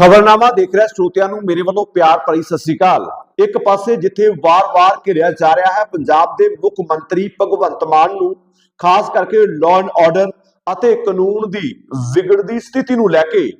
ਖਬਰਨਾਮਾ ਦੇਖ ਰਿਹਾ ਸਰੋਤਿਆਂ ਨੂੰ, ਮੇਰੇ ਵੱਲੋਂ ਪਿਆਰ ਭਰੀ ਸਤਿ ਸ੍ਰੀ ਅਕਾਲ। ਇੱਕ ਪਾਸੇ ਜਿੱਥੇ ਵਾਰ-ਵਾਰ ਘਿਰਿਆ ਜਾ ਰਿਹਾ ਹੈ ਪੰਜਾਬ ਦੇ ਮੁੱਖ ਮੰਤਰੀ ਭਗਵੰਤ ਮਾਨ ਨੂੰ, ਖਾਸ ਕਰਕੇ ਲਾਅ ਐਂਡ ਆਰਡਰ ਅਤੇ ਕਾਨੂੰਨ ਦੀ ਵਿਗੜਦੀ ਸਥਿਤੀ ਨੂੰ ਲੈ ਕੇ,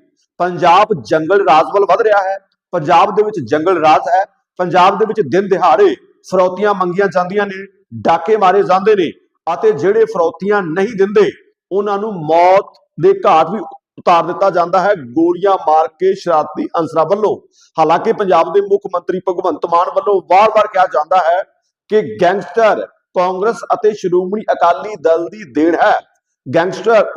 ਪੰਜਾਬ ਜੰਗਲ ਰਾਜ ਵੱਲ ਵਧ ਰਿਹਾ ਹੈ। ਪੰਜਾਬ ਦੇ ਵਿੱਚ ਜੰਗਲ ਰਾਜ ਹੈ। ਪੰਜਾਬ ਦੇ ਵਿੱਚ ਦਿਨ ਦਿਹਾੜੇ ਫਰੌਤੀਆਂ ਮੰਗੀਆਂ ਜਾਂਦੀਆਂ ਨੇ, ਡਾਕੇ ਮਾਰੇ ਜਾਂਦੇ ਨੇ ਅਤੇ ਜਿਹੜੇ ਫਰੌਤੀਆਂ ਨਹੀਂ ਦਿੰਦੇ, ਉਹਨਾਂ ਨੂੰ ਮੌਤ ਦੇ ਘਾਟ ਵੀ ਉਤਾਰ ਦਿੱਤਾ ਜਾਂਦਾ ਹੈ। ਗੋਲੀਆਂ ਮਾਰ ਕੇ ਸ਼ਰਾਰਤੀ ਅੰਸਰਾਂ ਵੱਲੋਂ, ਹਾਲਾਂਕਿ ਪੰਜਾਬ ਦੇ ਮੁੱਖ ਮੰਤਰੀ ਭਗਵੰਤ ਮਾਨ ਵੱਲੋਂ ਵਾਰ-ਵਾਰ ਕਿਹਾ ਜਾਂਦਾ ਹੈ ਕਿ ਗੈਂਗਸਟਰ ਕਾਂਗਰਸ ਅਤੇ ਸ਼੍ਰੋਮਣੀ ਅਕਾਲੀ ਦਲ ਦੀ ਦੇਣ ਹੈ। ਗੈਂਗਸਟਰ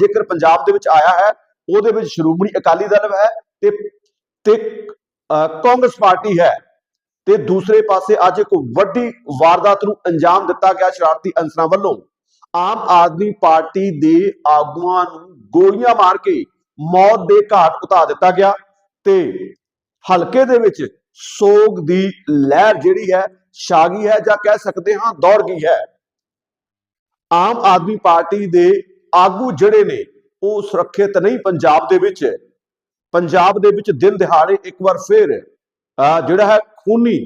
ਜੇਕਰ ਪੰਜਾਬ ਦੇ ਵਿੱਚ ਆਇਆ ਹੈ, ਉਹਦੇ ਵਿੱਚ ਸ਼੍ਰੋਮਣੀ ਅਕਾਲੀ ਦਲ ਹੈ ਤੇ ਤੇ ਕਾਂਗਰਸ ਪਾਰਟੀ ਹੈ। ਤੇ ਦੂਸਰੇ ਪਾਸੇ ਅੱਜ ਇੱਕ ਵੱਡੀ ਵਾਰਦਾਤ ਨੂੰ ਅੰਜਾਮ ਦਿੱਤਾ ਗਿਆ ਸ਼ਰਾਰਤੀ ਅੰਸਰਾਂ ਵੱਲੋਂ। ਆਮ ਆਦਮੀ ਪਾਰਟੀ ਦੇ ਆਗੂਆਂ ਨੂੰ ਗੋਲੀਆਂ ਮਾਰ ਕੇ ਮੌਤ ਦੇ ਘਾਟ ਉਤਾਰ ਦਿੱਤਾ ਗਿਆ ਤੇ ਹਲਕੇ ਦੇ ਵਿੱਚ ਸੋਗ ਦੀ ਲਹਿਰ ਜਿਹੜੀ ਹੈ ਛਾ ਗਈ ਹੈ ਜਾਂ ਕਹਿ ਸਕਦੇ ਹਾਂ ਦੌੜ ਗਈ ਹੈ। ਆਮ ਆਦਮੀ ਪਾਰਟੀ ਦੇ ਆਗੂ ਜਿਹੜੇ ਨੇ ਉਹ ਸੁਰੱਖਿਅਤ ਨਹੀਂ ਪੰਜਾਬ ਦੇ ਵਿੱਚ। ਪੰਜਾਬ ਦੇ ਵਿੱਚ ਦਿਨ ਦਿਹਾੜੇ ਇੱਕ ਵਾਰ ਫੇਰ ਅਹ, ਜਿਹੜਾ ਹੈ ਖੂਨੀ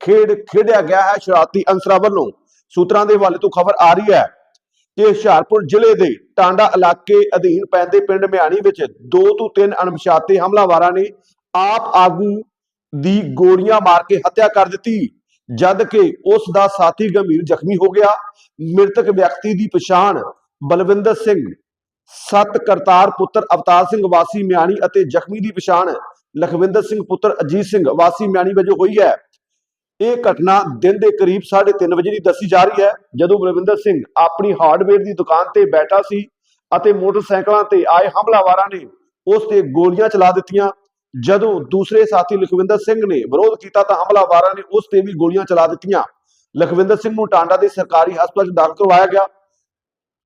ਖੇਡ ਖੇਡਿਆ ਗਿਆ ਹੈ ਸ਼ਰਾਰਤੀ ਅੰਸਰਾਂ ਵੱਲੋਂ। ਸੂਤਰਾਂ ਦੇ ਹਵਾਲੇ ਤੋਂ ਖਬਰ ਆ ਰਹੀ ਹੈ ਕਿ ਹੁਸ਼ਿਆਰਪੁਰ ਜ਼ਿਲ੍ਹੇ ਦੇ ਟਾਂਡਾ ਇਲਾਕੇ ਅਧੀਨ ਪੈਂਦੇ ਪਿੰਡ ਮਿਆਣੀ ਵਿੱਚ ਦੋ ਤੋਂ ਤਿੰਨ ਅਣਪਛਾਤੇ ਹਮਲਾਵਾਰਾਂ ਨੇ ਆਪ ਆਗੂ ਦੀ ਗੋਲੀਆਂ ਮਾਰ ਕੇ ਹੱਤਿਆ ਕਰ ਦਿੱਤੀ, ਜਦ ਕਿ ਉਸ ਦਾ ਸਾਥੀ ਗੰਭੀਰ ਜ਼ਖਮੀ ਹੋ ਗਿਆ। ਮ੍ਰਿਤਕ ਵਿਅਕਤੀ ਦੀ ਪਛਾਣ ਬਲਵਿੰਦਰ ਸਿੰਘ, ਸਤ ਕਰਤਾਰ ਪੁੱਤਰ ਅਵਤਾਰ ਸਿੰਘ ਵਾਸੀ ਮਿਆਣੀ ਅਤੇ ਜ਼ਖਮੀ ਦੀ ਪਛਾਣ ਲਖਵਿੰਦਰ ਸਿੰਘ ਪੁੱਤਰ ਅਜੀਤ ਸਿੰਘ ਵਾਸੀ ਮਿਆਣੀ ਵਜੋਂ ਹੋਈ ਹੈ। ਇਹ ਘਟਨਾ ਦਿਨ ਦੇ ਕਰੀਬ 3:30 ਵਜੇ ਦੀ ਦੱਸੀ ਜਾ ਰਹੀ ਹੈ। ਜਦੋਂ ਬਲਵਿੰਦਰ ਸਿੰਘ ਆਪਣੀ ਹਾਰਡਵੇਅਰ ਦੀ ਦੁਕਾਨ ਤੇ ਬੈਠਾ ਸੀ ਅਤੇ ਮੋਟਰਸਾਈਕਲਾਂ ਤੇ ਆਏ ਹਮਲਾਵਾਰਾਂ ਨੇ ਉਸ ਤੇ ਗੋਲੀਆਂ ਚਲਾ ਦਿੱਤੀਆਂ। ਜਦੋਂ ਦੂਸਰੇ ਸਾਥੀ ਲਖਵਿੰਦਰ ਸਿੰਘ ਨੇ ਵਿਰੋਧ ਕੀਤਾ ਤਾਂ ਹਮਲਾਵਾਰਾਂ ਨੇ ਉਸ ਤੇ ਵੀ ਗੋਲੀਆਂ ਚਲਾ ਦਿੱਤੀਆਂ। ਲਖਵਿੰਦਰ ਸਿੰਘ ਨੂੰ ਟਾਂਡਾ ਦੇ ਸਰਕਾਰੀ ਹਸਪਤਾਲ 'ਚ ਦਾਖਲ ਕਰਵਾਇਆ ਗਿਆ।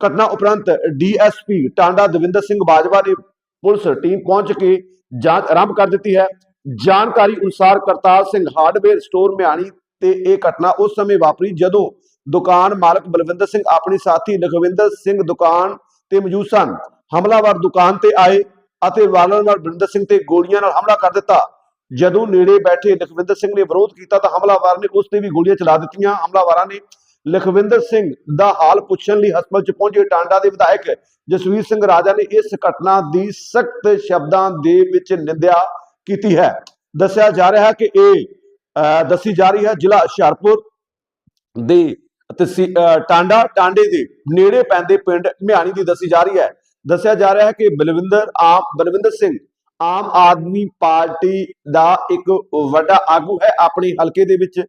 ਘਟਨਾ ਉਪਰੰਤ ਡੀਐਸਪੀ ਟਾਂਡਾ ਦਵਿੰਦਰ ਸਿੰਘ ਬਾਜਵਾ ਨੇ ਪੁਲਿਸ ਟੀਮ ਪਹੁੰਚ ਕੇ ਜਾਂਚ ਆਰੰਭ ਕਰ ਦਿੱਤੀ ਹੈ। ਜਾਣਕਾਰੀ ਅਨੁਸਾਰ ਕਰਤਾਰ ਸਿੰਘ ਹਾਰਡਵੇਅਰ ਸਟੋਰ ਮਿਆਣੀ ਤੇ ਇਹ ਘਟਨਾ ਉਸ ਸਮੇਂ ਵਾਪਰੀ ਜਦੋਂ ਦੁਕਾਨ ਮਾਲਕ ਬਲਵਿੰਦਰ ਸਿੰਘ, ਆਪਣੀ ਸਾਥੀ ਲਖਵਿੰਦਰ ਸਿੰਘ ਦੁਕਾਨ ਤੇ ਮੌਜੂਦ ਸਨ। ਹਮਲਾਵਰ ਦੁਕਾਨ ਤੇ ਆਏ ਅਤੇ ਵਾਲਨਵਾਰ ਬਲਵਿੰਦਰ ਸਿੰਘ ਤੇ ਗੋਲੀਆਂ ਨਾਲ ਹਮਲਾ ਕਰ ਦਿੱਤਾ। ਜਦੋਂ ਨੇੜੇ ਬੈਠੇ ਲਖਵਿੰਦਰ ਸਿੰਘ ਨੇ ਵਿਰੋਧ ਕੀਤਾ ਤਾਂ ਹਮਲਾਵਰ ਨੇ ਉਸ ਤੇ ਵੀ ਗੋਲੀਆਂ ਚਲਾ ਦਿੱਤੀਆਂ। ਹਮਲਾਵਰਾਂ ਨੇ ਲਖਵਿੰਦਰ ਸਿੰਘ ਦਾ ਹਾਲ ਪੁੱਛਣ ਲਈ ਹਸਪਤਾਲ ਚ ਪਹੁੰਚੇ ਟਾਂਡਾ ਦੇ ਵਿਧਾਇਕ ਜਸਵੀਰ ਸਿੰਘ ਰਾਜਾ ਨੇ ਇਸ ਘਟਨਾ ਦੀ ਸਖਤ ਸ਼ਬਦਾਂ ਦੇ ਵਿੱਚ ਨਿੰਦਿਆ। ਕੀਤੀ ਹੈ। ਦੱਸਿਆ ਜਾ ਰਿਹਾ ਹੈ ਕਿ ਇਹ ਦੱਸੀ ਜਾ ਰਹੀ ਹੈ ਜ਼ਿਲ੍ਹਾ ਹੁਸ਼ਿਆਰਪੁਰ ਦੇ ਟਾਂਡਾ, ਟਾਂਡੇ ਦੇ ਨੇੜੇ ਪੈਂਦੇ ਪਿੰਡ ਮਿਆਣੀ ਦੀ ਦੱਸੀ ਜਾ ਰਹੀ ਹੈ। ਦੱਸਿਆ ਜਾ ਰਿਹਾ ਹੈ ਕਿ ਬਲਵਿੰਦਰ ਆਮ, ਬਲਵਿੰਦਰ ਸਿੰਘ ਆਮ ਆਦਮੀ ਪਾਰਟੀ ਦਾ ਇੱਕ ਵੱਡਾ ਆਗੂ ਹੈ। ਆਪਣੇ ਹਲਕੇ ਦੇ ਵਿੱਚ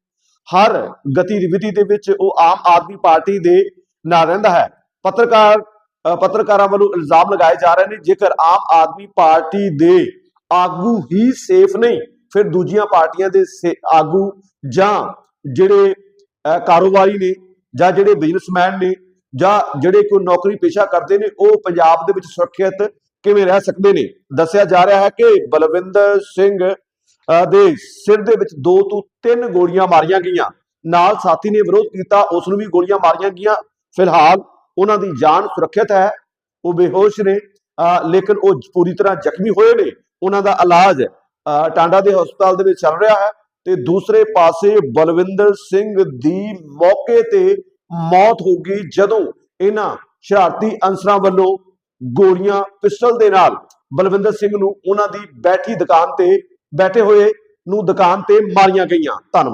ਹਰ ਗਤੀਵਿਧੀ ਦੇ ਵਿੱਚ ਉਹ ਆਮ ਆਦਮੀ ਪਾਰਟੀ ਦੇ ਨਾਲ ਰਹਿੰਦਾ ਹੈ। ਪੱਤਰਕਾਰ ਪੱਤਰਕਾਰਾਂ ਵੱਲੋਂ ਇਲਜ਼ਾਮ ਲਗਾਏ ਜਾ ਰਹੇ ਨੇ। ਜੇਕਰ ਆਮ ਆਦਮੀ ਪਾਰਟੀ ਦੇ ਆਗੂ ਹੀ ਸੇਫ ਨਹੀਂ। ਫਿਰ ਦੂਜੀਆਂ ਪਾਰਟੀਆਂ ਦੇ ਆਗੂ ਜਾਂ ਜਿਹੜੇ ਕਾਰੋਬਾਰੀ ਨੇ ਜਾਂ ਜਿਹੜੇ ਬਿਜ਼ਨਸਮੈਨ ਨੇ ਜਾਂ ਜਿਹੜੇ ਕੋਈ ਨੌਕਰੀ ਪੇਸ਼ਾ ਕਰਦੇ ਨੇ ਉਹ ਪੰਜਾਬ ਦੇ ਵਿੱਚ ਸੁਰੱਖਿਅਤ ਕਿਵੇਂ ਰਹਿ ਸਕਦੇ ਨੇ? ਦੱਸਿਆ ਜਾ ਰਿਹਾ ਹੈ ਕਿ ਬਲਵਿੰਦਰ ਸਿੰਘ ਦੇ ਸਿਰ ਦੇ ਵਿੱਚ ਦੋ ਤੋਂ ਤਿੰਨ ਗੋਲੀਆਂ ਮਾਰੀਆਂ ਗਈਆਂ। ਨਾਲ ਸਾਥੀ ਨੇ ਵਿਰੋਧ ਕੀਤਾ ਉਸ ਨੂੰ ਵੀ ਗੋਲੀਆਂ ਮਾਰੀਆਂ ਗਈਆਂ। ਫਿਲਹਾਲ ਉਹਨਾਂ ਦੀ ਜਾਨ ਸੁਰੱਖਿਅਤ ਹੈ। ਉਹ ਬੇਹੋਸ਼ ਨੇ ਅ, ਲੇਕਿਨ ਉਹ ਪੂਰੀ ਤਰ੍ਹਾਂ ਜ਼ਖਮੀ ਹੋਏ ਨੇ। ਉਹਨਾਂ ਦਾ ਇਲਾਜ ਅ, ਟਾਂਡਾ ਦੇ ਹਸਪਤਾਲ ਦੇ ਵਿੱਚ ਚੱਲ ਰਿਹਾ ਹੈ ਤੇ ਦੂਸਰੇ ਪਾਸੇ ਬਲਵਿੰਦਰ ਸਿੰਘ ਦੀ ਮੌਕੇ ਤੇ ਮੌਤ ਹੋ ਗਈ ਜਦੋਂ ਇਹਨਾਂ ਸ਼ਰਾਰਤੀ ਅਨਸਰਾਂ ਵੱਲੋਂ ਗੋਲੀਆਂ ਪਿਸਟਲ ਦੇ ਨਾਲ ਬਲਵਿੰਦਰ ਸਿੰਘ ਨੂੰ ਉਹਨਾਂ ਦੀ ਬੈਠੀ ਦੁਕਾਨ ਤੇ ਬੈਠੇ ਹੋਏ ਨੂੰ ਦੁਕਾਨ ਤੇ ਮਾਰੀਆਂ ਗਈਆਂ। ਧੰਨਵਾਦ।